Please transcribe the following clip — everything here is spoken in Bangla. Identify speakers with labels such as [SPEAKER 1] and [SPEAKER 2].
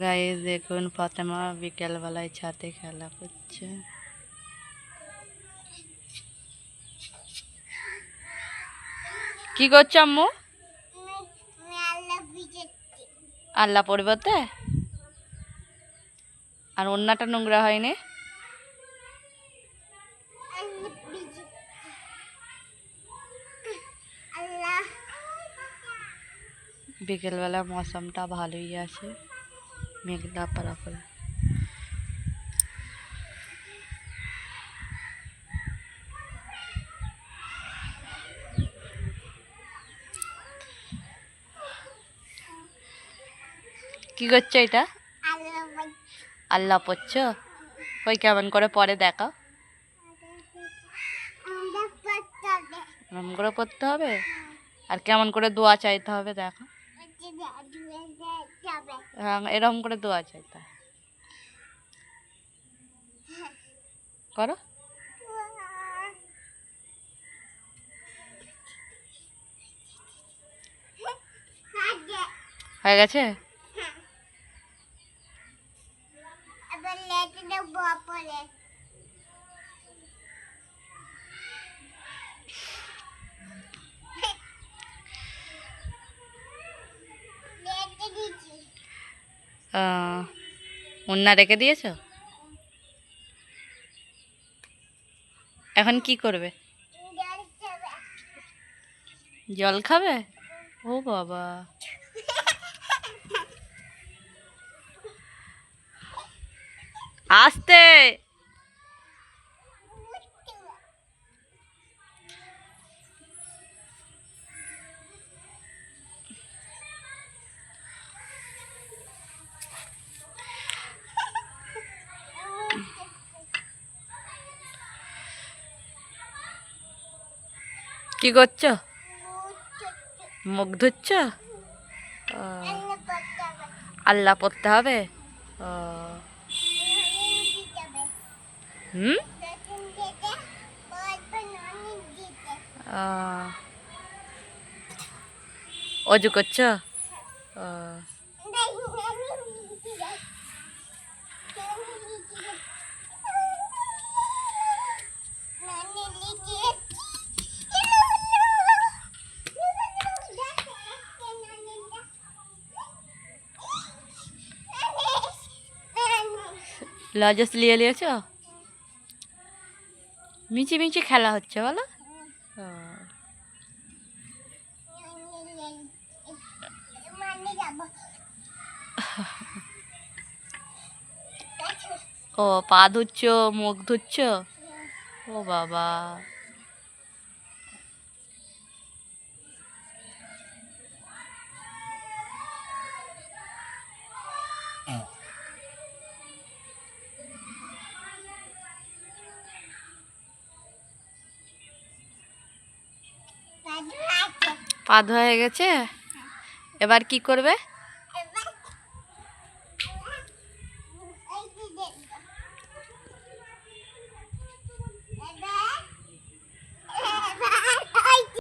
[SPEAKER 1] গায়ে দেখুন, ফাতেমা বিকেলবেলায় ছাদে খেলা করছে। কি করছ আম্মু? আল্লাহ পরিবর্তে? আর অন্যটা নোংরা হয়নি? বিকেলবেলা মৌসমটা ভালোই আছে। মেঘলা পারা করে কি করছ এটা? আল্লাহ পড়ছো? ওই কেমন করে পরে দেখা কেমন করে পড়তে হবে? আর কেমন করে দোয়া চাইতে হবে দেখো হ্যাঁ এরকম করে দোয়া চাইতে হয় করো। হয়ে গেছে?
[SPEAKER 2] পরে
[SPEAKER 1] মুন্না রেখে দিয়েছ? এখন কি করবে?
[SPEAKER 2] জল খাবে?
[SPEAKER 1] ও বাবা। আস্তে! কি করছ? মুখ ধুচ্ছ? আল্লাহ পড়তে হবে? হুম? অজু করছ? লজেস নিয়ে নিয়েছো মিচি মিচি খেলা হচ্ছে বলো। ও, ও পা ধুচ্ছ মুখ ধুচ্ছ? ও বাবা। পা ধোয়া হয়ে গেছে। এবার কি করবে?